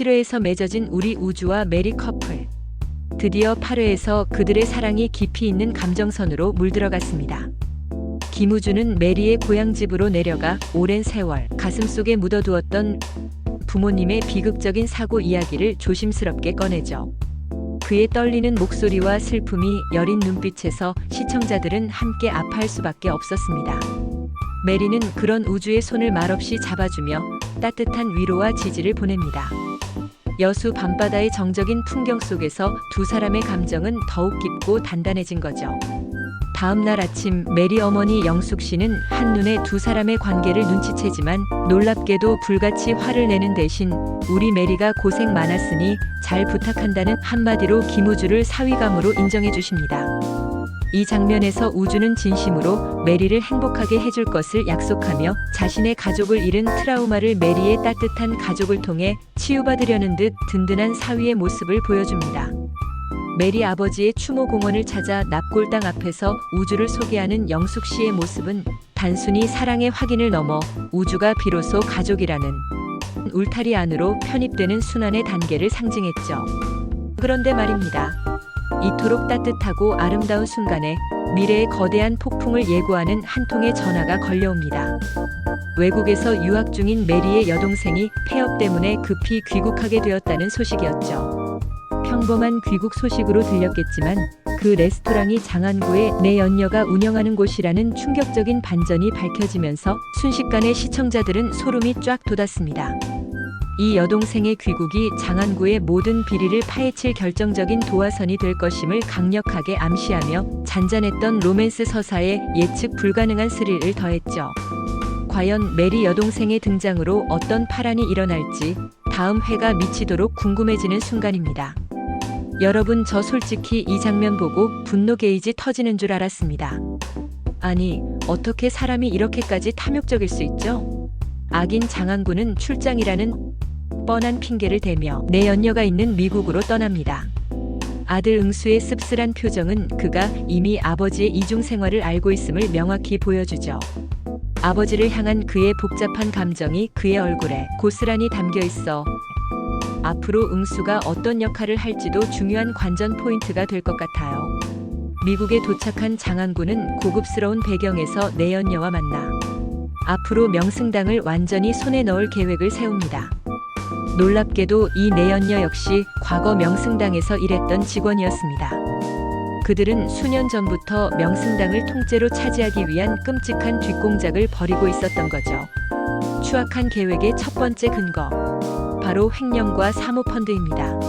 7회에서 맺어진 우리 우주와 메리 커플. 드디어 8회에서 그들의 사랑이 깊이 있는 감정선으로 물들어갔습니다. 김우주는 메리의 고향집으로 내려가 오랜 세월 가슴속에 묻어두었던 부모님의 비극적인 사고 이야기를 조심스럽게 꺼내죠. 그의 떨리는 목소리와 슬픔이 여린 눈빛에서 시청자들은 함께 아파할 수밖에 없었습니다. 메리는 그런 우주의 손을 말없이 잡아주며 따뜻한 위로와 지지를 보냅니다. 여수 밤바다의 정적인 풍경 속에서 두 사람의 감정은 더욱 깊고 단단해진 거죠. 다음 날 아침 메리 어머니 영숙 씨는 한눈에 두 사람의 관계를 눈치채지만 놀랍게도 불같이 화를 내는 대신 우리 메리가 고생 많았으니 잘 부탁한다는 한마디로 김우주를 사위감으로 인정해 주십니다. 이 장면에서 우주는 진심으로 메리를 행복하게 해줄 것을 약속하며 자신의 가족을 잃은 트라우마를 메리의 따뜻한 가족을 통해 치유받으려는 듯 든든한 사위의 모습을 보여줍니다. 메리 아버지의 추모 공원을 찾아 납골당 앞에서 우주를 소개하는 영숙 씨의 모습은 단순히 사랑의 확인을 넘어 우주가 비로소 가족이라는 울타리 안으로 편입되는 순환의 단계를 상징했죠. 그런데 말입니다. 이토록 따뜻하고 아름다운 순간에 미래의 거대한 폭풍을 예고하는 한 통의 전화가 걸려옵니다. 외국에서 유학 중인 메리의 여동생이 폐업 때문에 급히 귀국하게 되었다는 소식이었죠. 평범한 귀국 소식으로 들렸겠지만 그 레스토랑이 장안구에 내 연녀가 운영하는 곳이라는 충격적인 반전이 밝혀지면서 순식간에 시청자들은 소름이 쫙 돋았습니다. 이 여동생의 귀국이 장안구의 모든 비리를 파헤칠 결정적인 도화선이 될 것임을 강력하게 암시하며 잔잔했던 로맨스 서사에 예측 불가능한 스릴을 더했죠. 과연 메리 여동생의 등장으로 어떤 파란이 일어날지 다음 회가 미치도록 궁금해지는 순간입니다. 여러분 저 솔직히 이 장면 보고 분노 게이지 터지는 줄 알았습니다. 아니 어떻게 사람이 이렇게까지 탐욕적일 수 있죠? 악인 장안구는 출장이라는 뻔한 핑계를 대며 내 연녀가 있는 미국으로 떠납니다. 아들 응수의 씁쓸한 표정은 그가 이미 아버지의 이중 생활을 알고 있음을 명확히 보여주죠. 아버지를 향한 그의 복잡한 감정이 그의 얼굴에 고스란히 담겨 있어 앞으로 응수가 어떤 역할을 할지도 중요한 관전 포인트가 될 것 같아요. 미국에 도착한 장안구는 고급스러운 배경에서 내연녀와 만나 앞으로 명승당을 완전히 손에 넣을 계획을 세웁니다. 놀랍게도 이 내연녀 역시 과거 명승당에서 일했던 직원이었습니다. 그들은 수년 전부터 명승당을 통째로 차지하기 위한 끔찍한 뒷공작을 벌이고 있었던 거죠. 추악한 계획의 첫 번째 근거. 바로 횡령과 사모펀드입니다.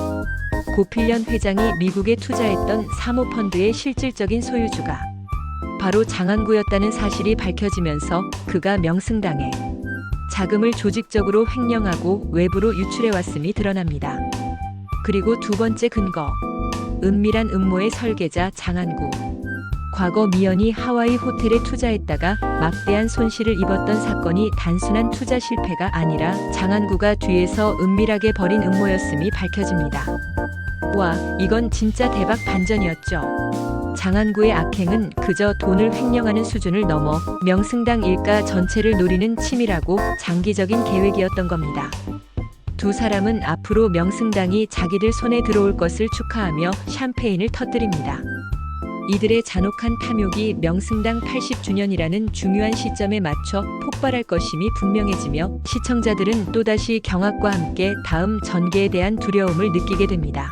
고필련 회장이 미국에 투자했던 사모펀드의 실질적인 소유주가 바로 장안구였다는 사실이 밝혀지면서 그가 명승당에 자금을 조직적으로 횡령하고 외부로 유출해왔음이 드러납니다. 그리고 두 번째 근거. 은밀한 음모의 설계자 장안구. 과거 미연이 하와이 호텔에 투자했다가 막대한 손실을 입었던 사건이 단순한 투자 실패가 아니라 장안구가 뒤에서 은밀하게 벌인 음모였음이 밝혀집니다. 와, 이건 진짜 대박 반전이었죠. 장안구의 악행은 그저 돈을 횡령하는 수준을 넘어 명승당 일가 전체를 노리는 치밀하고 장기적인 계획이었던 겁니다. 두 사람은 앞으로 명승당이 자기들 손에 들어올 것을 축하하며 샴페인을 터뜨립니다. 이들의 잔혹한 탐욕이 명승당 80주년이라는 중요한 시점에 맞춰 폭발할 것임이 분명해지며 시청자들은 또다시 경악과 함께 다음 전개에 대한 두려움을 느끼게 됩니다.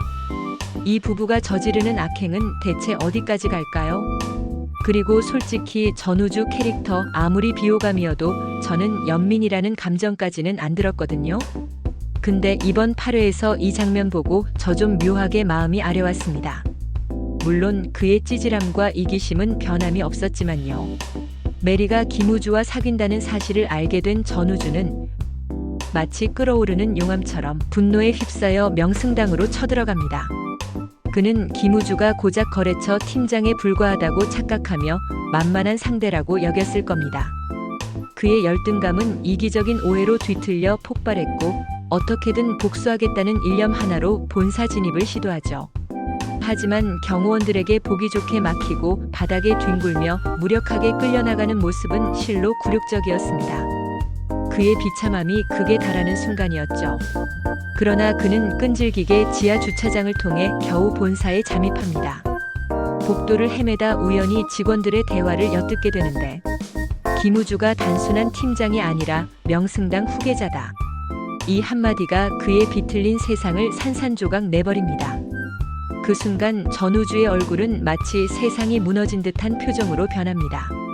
이 부부가 저지르는 악행은 대체 어디까지 갈까요? 그리고 솔직히 전우주 캐릭터 아무리 비호감이어도 저는 연민이라는 감정까지는 안 들었거든요. 근데 이번 8회에서 이 장면 보고 저 좀 묘하게 마음이 아려왔습니다. 물론 그의 찌질함과 이기심은 변함이 없었지만요. 메리가 김우주와 사귄다는 사실을 알게 된 전우주는 마치 끓어오르는 용암처럼 분노에 휩싸여 명승당으로 쳐들어갑니다. 그는 김우주가 고작 거래처 팀장에 불과하다고 착각하며 만만한 상대라고 여겼을 겁니다. 그의 열등감은 이기적인 오해로 뒤틀려 폭발했고 어떻게든 복수하겠다는 일념 하나로 본사 진입을 시도하죠. 하지만 경호원들에게 보기 좋게 막히고 바닥에 뒹굴며 무력하게 끌려나가는 모습은 실로 굴욕적이었습니다. 그 그의 비참함이 극에 달하는 순간이었죠. 그러나 그는 끈질기게 지하 주차장을 통해 겨우 본사에 잠입합니다. 복도를 헤매다 우연히 직원들의 대화를 엿듣게 되는데 김우주가 단순한 팀장이 아니라 명승당 후계자다. 이 한마디가 그의 비틀린 세상을 산산조각 내버립니다. 그 순간 전우주의 얼굴은 마치 세상이 무너진 듯한 표정으로 변합니다.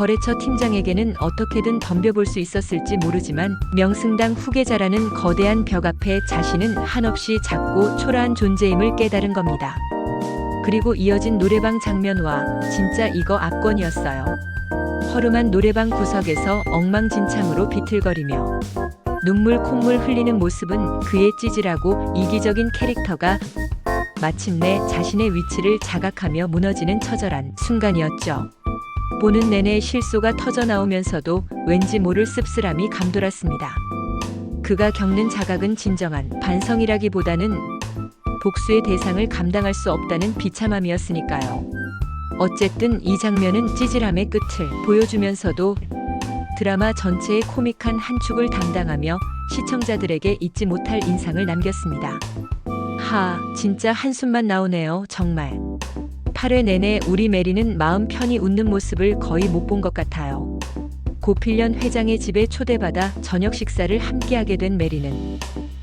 거래처 팀장에게는 어떻게든 덤벼볼 수 있었을지 모르지만 명승당 후계자라는 거대한 벽 앞에 자신은 한없이 작고 초라한 존재임을 깨달은 겁니다. 그리고 이어진 노래방 장면와 진짜 이거 압권이었어요. 허름한 노래방 구석에서 엉망진창으로 비틀거리며 눈물 콧물 흘리는 모습은 그의 찌질하고 이기적인 캐릭터가 마침내 자신의 위치를 자각하며 무너지는 처절한 순간이었죠. 보는 내내 실소가 터져 나오면서도 왠지 모를 씁쓸함이 감돌았습니다. 그가 겪는 자각은 진정한 반성이라기보다는 복수의 대상을 감당할 수 없다는 비참함이었으니까요. 어쨌든 이 장면은 찌질함의 끝을 보여주면서도 드라마 전체의 코믹한 한 축을 담당하며 시청자들에게 잊지 못할 인상을 남겼습니다. 하, 진짜 한숨만 나오네요, 정말. 8회 내내 우리 메리는 마음 편히 웃는 모습을 거의 못 본 것 같아요. 고필련 회장의 집에 초대받아 저녁 식사를 함께하게 된 메리는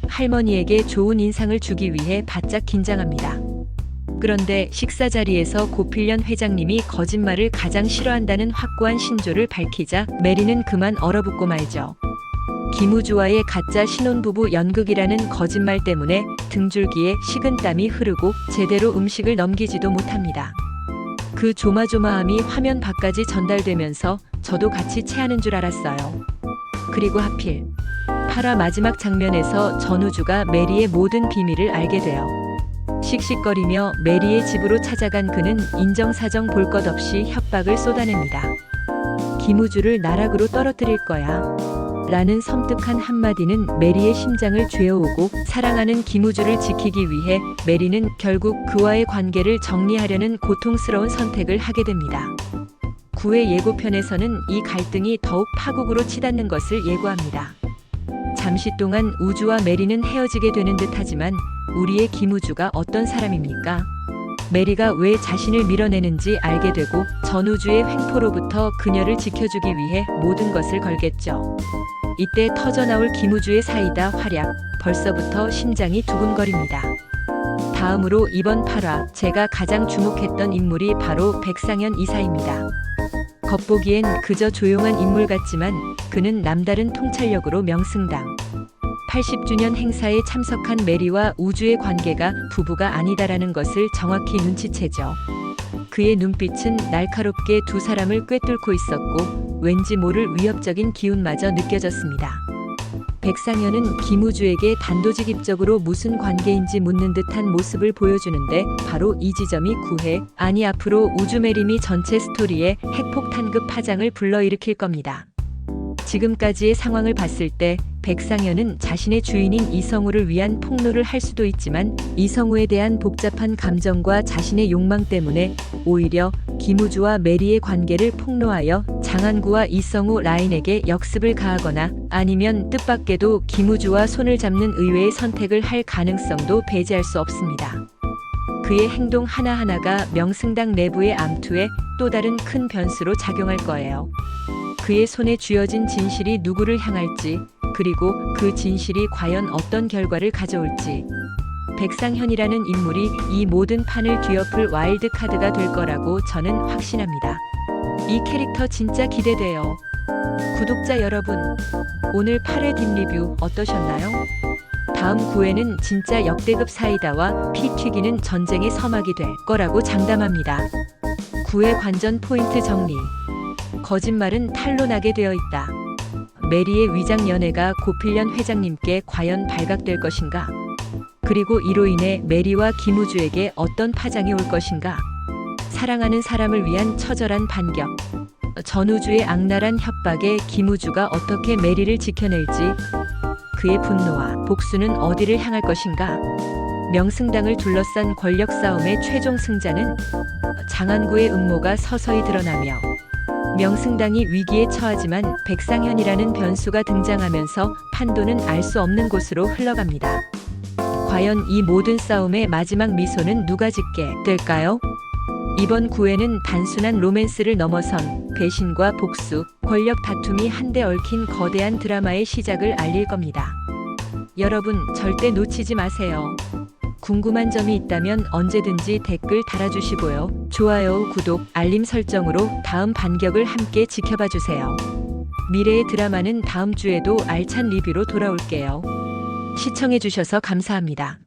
할머니에게 좋은 인상을 주기 위해 바짝 긴장합니다. 그런데 식사 자리에서 고필련 회장님이 거짓말을 가장 싫어한다는 확고한 신조를 밝히자 메리는 그만 얼어붙고 말죠. 김우주와의 가짜 신혼부부 연극이라는 거짓말 때문에 등줄기에 식은땀이 흐르고 제대로 음식을 넘기지도 못합니다. 그 조마조마함이 화면 밖까지 전달되면서 저도 같이 체하는 줄 알았어요. 그리고 하필 8화 마지막 장면에서 전우주가 메리의 모든 비밀을 알게 돼요. 씩씩거리며 메리의 집으로 찾아간 그는 인정사정 볼 것 없이 협박을 쏟아냅니다. 김우주를 나락으로 떨어뜨릴 거야. 라는 섬뜩한 한마디는 메리의 심장을 죄어오고 사랑하는 김우주를 지키기 위해 메리는 결국 그와의 관계를 정리하려는 고통스러운 선택을 하게 됩니다. 9회 예고편에서는 이 갈등이 더욱 파국으로 치닫는 것을 예고합니다. 잠시 동안 우주와 메리는 헤어지게 되는 듯 하지만 우리의 김우주가 어떤 사람입니까? 메리가 왜 자신을 밀어내는지 알게 되고 전우주의 횡포로부터 그녀를 지켜주기 위해 모든 것을 걸겠죠. 이때 터져나올 김우주의 사이다 활약, 벌써부터 심장이 두근거립니다. 다음으로 이번 8화 제가 가장 주목했던 인물이 바로 백상현 이사입니다. 겉보기엔 그저 조용한 인물 같지만 그는 남다른 통찰력으로 명승당. 80주년 행사에 참석한 메리와 우주의 관계가 부부가 아니다라는 것을 정확히 눈치채죠. 그의 눈빛은 날카롭게 두 사람을 꿰뚫고 있었고 왠지 모를 위협적인 기운마저 느껴졌습니다. 백상현은 김우주에게 단도직입적으로 무슨 관계인지 묻는 듯한 모습을 보여주는데 바로 이 지점이 구해 아니 앞으로 우주메림이 전체 스토리에 핵폭탄급 파장을 불러일으킬 겁니다. 지금까지의 상황을 봤을 때 백상현은 자신의 주인인 이성우를 위한 폭로를 할 수도 있지만 이성우에 대한 복잡한 감정과 자신의 욕망 때문에 오히려 김우주와 메리의 관계를 폭로하여 장한구와 이성우 라인에게 역습을 가하거나 아니면 뜻밖에도 김우주와 손을 잡는 의외의 선택을 할 가능성도 배제할 수 없습니다. 그의 행동 하나하나가 명승당 내부의 암투에 또 다른 큰 변수로 작용할 거예요. 그의 손에 쥐어진 진실이 누구를 향할지, 그리고 그 진실이 과연 어떤 결과를 가져올지. 백상현이라는 인물이 이 모든 판을 뒤엎을 와일드 카드가 될 거라고 저는 확신합니다. 이 캐릭터 진짜 기대돼요. 구독자 여러분, 오늘 8회 딥리뷰 어떠셨나요? 다음 9회는 진짜 역대급 사이다와 피 튀기는 전쟁의 서막이 될 거라고 장담합니다. 9회 관전 포인트 정리. 거짓말은 탄로나게 되어 있다. 메리의 위장 연애가 고필련 회장님께 과연 발각될 것인가? 그리고 이로 인해 메리와 김우주에게 어떤 파장이 올 것인가? 사랑하는 사람을 위한 처절한 반격. 전우주의 악랄한 협박에 김우주가 어떻게 메리를 지켜낼지 그의 분노와 복수는 어디를 향할 것인가? 명승당을 둘러싼 권력 싸움의 최종 승자는 장안구의 음모가 서서히 드러나며 명승당이 위기에 처하지만 백상현이라는 변수가 등장하면서 판도는 알 수 없는 곳으로 흘러갑니다. 과연 이 모든 싸움의 마지막 미소는 누가 짓게 될까요? 이번 구회는 단순한 로맨스를 넘어선 배신과 복수, 권력 다툼이 한데 얽힌 거대한 드라마의 시작을 알릴 겁니다. 여러분 절대 놓치지 마세요. 궁금한 점이 있다면 언제든지 댓글 달아주시고요. 좋아요, 구독, 알림 설정으로 다음 반격을 함께 지켜봐 주세요. 미래의 드라마는 다음 주에도 알찬 리뷰로 돌아올게요. 시청해주셔서 감사합니다.